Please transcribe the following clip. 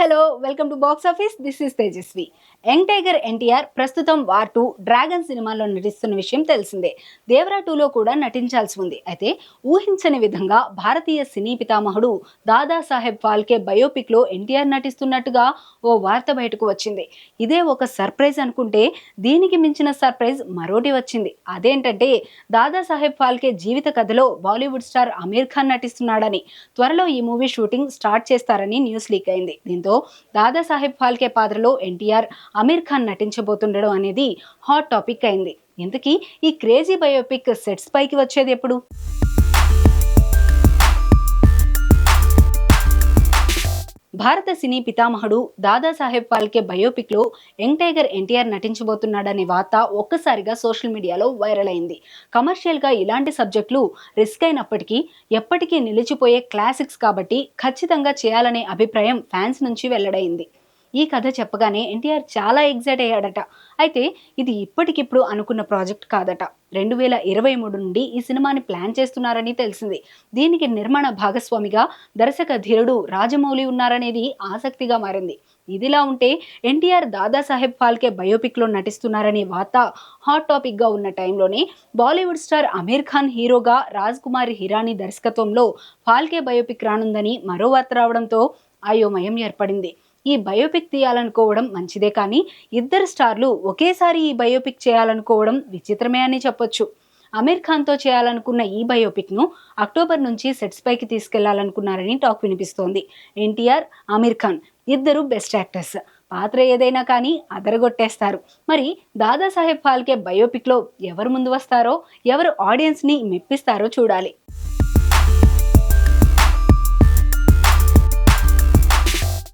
Hello welcome to box office. This is Tejaswi. Young tiger NTR ప్రస్తుతం war two dragon సినిమాలో నటిస్తున్న విషయం తెలిసిందే. దేవరా టూలో కూడా నటించాల్సి ఉంది. అయితే ఊహించని విధంగా భారతీయ సినీ పితామహుడు దాదాసాహెబ్ ఫాల్కే బయోపిక్లో ఎన్టీఆర్ నటిస్తున్నట్టుగా ఓ వార్త బయటకు వచ్చింది. ఇదే ఒక సర్ప్రైజ్ అనుకుంటే దీనికి మించిన సర్ప్రైజ్ మరోటి వచ్చింది. అదేంటంటే దాదాసాహెబ్ ఫాల్కే జీవిత కథలో బాలీవుడ్ స్టార్ అమీర్ ఖాన్ నటిస్తున్నాడని త్వరలో ఈ మూవీ షూటింగ్ స్టార్ట్ చేస్తారని న్యూస్ లీక్ అయింది. దీంతో దాదాసాహెబ్ ఫాల్కే పాత్రలో ఎన్టీఆర్ అమీర్ ఖాన్ నటించబోతుండడం అనేది హాట్ టాపిక్ అయింది. ఇంతకీ ఈ క్రేజీ బయోపిక్ సెట్స్ పైకి వచ్చేది ఎప్పుడు? భారత సినీ పితామహుడు దాదాసాహెబ్ ఫాల్కే బయోపిక్లో యంగ్ టైగర్ ఎన్టీఆర్ నటించబోతున్నాడనే వార్త ఒక్కసారిగా సోషల్ మీడియాలో వైరల్ అయింది. కమర్షియల్గా ఇలాంటి సబ్జెక్టులు రిస్క్ అయినప్పటికీ ఎప్పటికీ నిలిచిపోయే క్లాసిక్స్ కాబట్టి ఖచ్చితంగా చేయాలనే అభిప్రాయం ఫ్యాన్స్ నుంచి వెల్లడైంది. ఈ కథ చెప్పగానే ఎన్టీఆర్ చాలా ఎగ్జైట్ అయ్యాడట. అయితే ఇది ఇప్పటికిప్పుడు అనుకున్న ప్రాజెక్ట్ కాదట. రెండు వేల ఇరవై మూడు నుండి ఈ సినిమాని ప్లాన్ చేస్తున్నారని తెలిసింది. దీనికి నిర్మాణ భాగస్వామిగా దర్శక ధీరుడు రాజమౌళి ఉన్నారనేది ఆసక్తిగా మారింది. ఇదిలా ఉంటే ఎన్టీఆర్ దాదాసాహెబ్ ఫాల్కే బయోపిక్లో నటిస్తున్నారనే వార్త హాట్ టాపిక్గా ఉన్న టైంలోనే బాలీవుడ్ స్టార్ అమీర్ ఖాన్ హీరోగా రాజ్ కుమార్ హిరానీ దర్శకత్వంలో ఫాల్కే బయోపిక్ రానుందని మరో వార్త రావడంతో అయోమయం ఏర్పడింది. ఈ బయోపిక్ తీయాలనుకోవడం మంచిదే కానీ ఇద్దరు స్టార్లు ఒకేసారి ఈ బయోపిక్ చేయాలనుకోవడం విచిత్రమే అని చెప్పొచ్చు. అమీర్ ఖాన్తో చేయాలనుకున్న ఈ బయోపిక్ను అక్టోబర్ నుంచి సెట్స్ పైకి తీసుకెళ్ళాలనుకున్నారని టాక్ వినిపిస్తోంది. ఎన్టీఆర్ అమీర్ ఖాన్ ఇద్దరు బెస్ట్ యాక్టర్స్ పాత్ర ఏదైనా కానీ అదరగొట్టేస్తారు. మరి దాదాసాహెబ్ ఫాల్కే బయోపిక్లో ఎవరు ముందు వస్తారో ఎవరు ఆడియన్స్ని మెప్పిస్తారో చూడాలి.